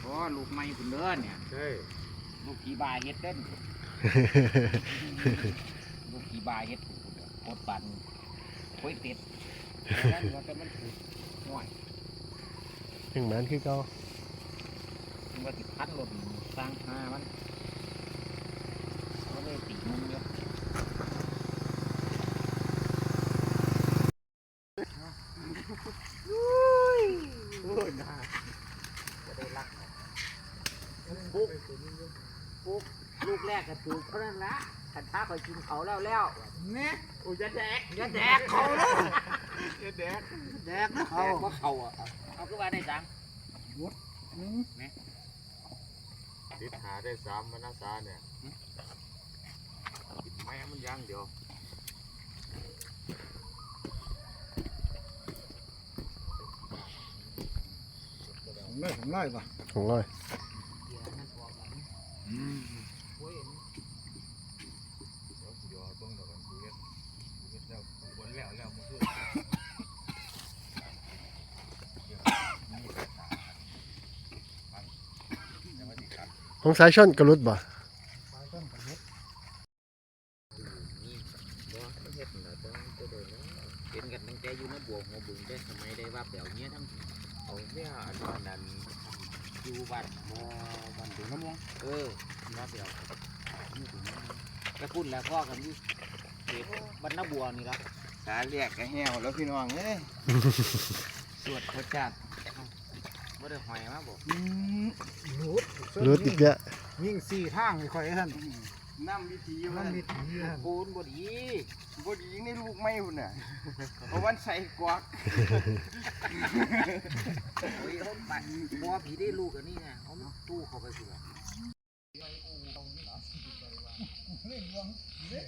โอ้ลูกไม้คุณเด้อเนี่ยใช่ลูกขี่บาเฮ็ดเด้นลูกขี่บาเฮ็ดถูกเด้อโคตรปันโคุยติดแล้วว่าแต่มันถูกห่วยถึงมันคือเก่ามันว่าสิพันรถสร้างหามันก็เลยตีมุมเยอะจะได้รักนะ ปุ๊บปุ๊บลูกแรกก็ถูกเท่านั้นละขันท้าคอยกินเขาแล้วแล้วเนี่ยโอ้ยจะแดกอย่าแดกเขาเลยจะแดกแดกนะเขาเพราะเขาอะเอาขึ้นมาได้จังติดหาได้สามมันนาซาเนี่ยกินแม่มันย่างเดียวผมได้ผมได้ปะของร้ ของสายชนกระลุดบ่ปลายต้นกระเฮ็ดนี่บ่เห็นนะจังจะโดนเห็นกันตั้งแต่อยู่ในบวกหัวบึงได้สมัยได้ว่าเดี๋ยวนี้ทั้งเอาเนี่ยอันนั้นนั้น อยู่บ้านมอมันดูน้ำมองเออว่าเดี๋ยวจะพูดแล้วพ่อกันอยู่เขตบ้านนาบัวนี่ละสาเรียกกระแหวแล้วพี่น้องเอ้ยสวดพระจัดบ่ได้หอยมาบ่รูดรุดอีกแล้วยิ่งสี่ทางไม่ค่อยให้ท่าน น้ำวิธีมันมีถีท่านปูนบ่ดีบดีในลูกไม่หุ่นน่ะเพราะวันใส่กวักโอ้ยเขาไปบ่ผีได้ลูกอันนี้ไงเอามาตู้เข้าไปสิล่ะเล่นวงเล่น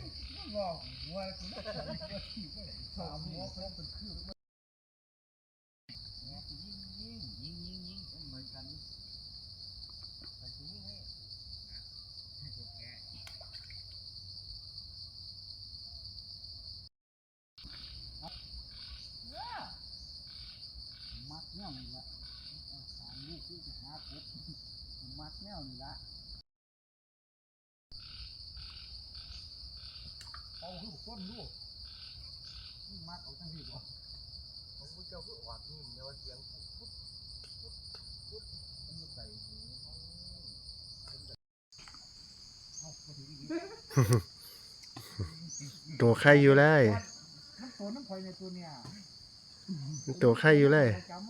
บอกว่าคุณจะทำว่าที่ว่าสามหัวเขาเป็นคือ ยิงยิงยิงยิงยิงเหมือนกันไปสิยิงให้ มัดแนวนี่ละสามลูกคือจะหาปุ๊บ มัดแนวนี่ละเอาคือต้นลูกมัดเอาทั้งที่บ่ของผู้เจ้าคืออดนิ่มเนี่ยว่าเสียงปุ๊บปุ๊บปุ๊บปุ๊บมันมาใส่หูเอาไปถึงอีกตัวไข่อยู่เลยมันตัวน้ำพลอยในตัวเนี่ยตัวไข่อยู่เลย จำ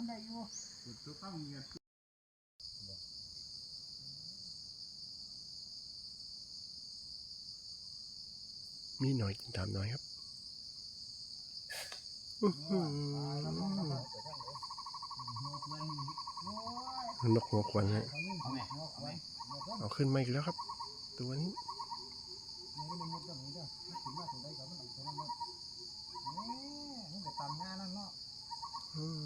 มันได้อยู่ตัวตั้งเงี้ยมีหน่อยกินตามหน่อยครับอื้อหือนกหัวควันฮะเอาขึ้นมาอีกแล้วครับ ตัวนี้อืม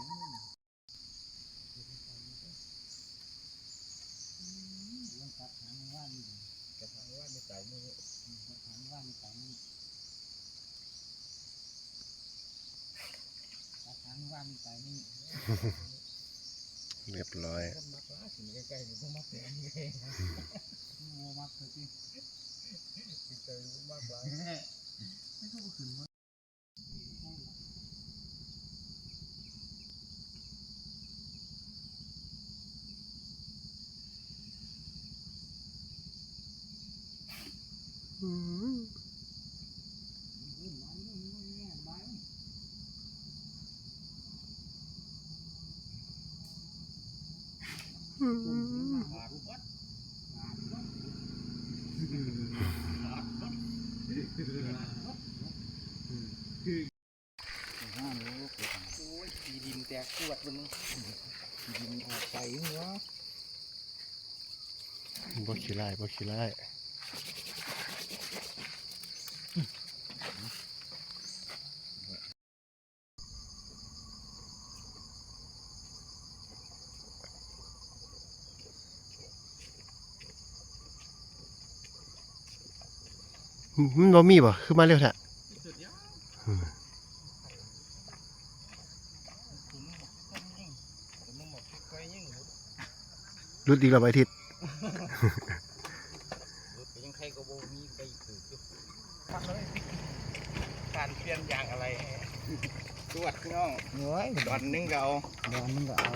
เรียบร้อยใกล้ๆนี่ต้องมาแสงเลยใจมากกว่าอืมอืมโอ้ย ขี้ดินแตกสวดมึงดินออกไปหัวบ่ขี้ไล่บ่ขี้ไล่ มันบ่มีบ่คือมาเร็วแท้รุดอีกแล้วไปทิศยังใครก็บ่มีไปถือการเปลี่ยนอย่างอะไรตรวจน้องเฮ้ยดอนนึงก็เอาดอนนึงก็เอา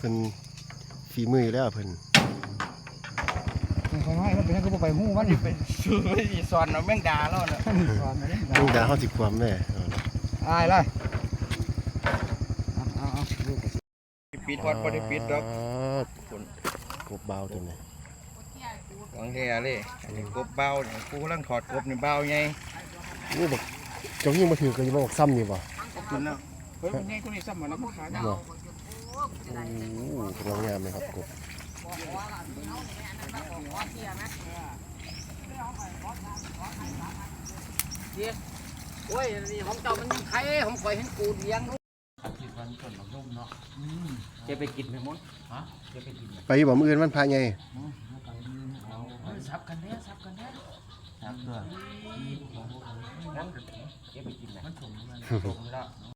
เป็นฝีมือแล้วเพิ่น ค่อยๆมันเป็นก็บ่ไปหู้มันไปซื้อไอีสอนเอาแม่งดาแล้วน่ะสอนมาเด้มึงดาเฮาสิความแน่เอาล่ะอายเลยเอาเอาเอาลูกปิดวัดบ่ได้ปิดดอกฝนกบเบาตัวนี้ของแท้เลยอันนี้กบเบาเนี่ยกูกำลังถอดกบนี่เบาไงนี่บอกเจ้ายิ่งมาถือก็ยังมาบอกซ้ำนี่บ่ขอบคุณนะเฮ้ยมันใหญ่ตัวนี้ซ้ำมาแล้วมันขาดบ่โอ้โหกำลังงามเลยครับกบ โอ้ยนี่ของเจ้ามันยังไข่ของข่อยเห็นกูเลี้ยงลูกจะไปกินไหมมดไปบ่มื้ออื่นวันพระใหญ่ซับกันเนี้ยซับกันเนี้ยครับตัวเก็บไปกินไหมมันสมแล้ว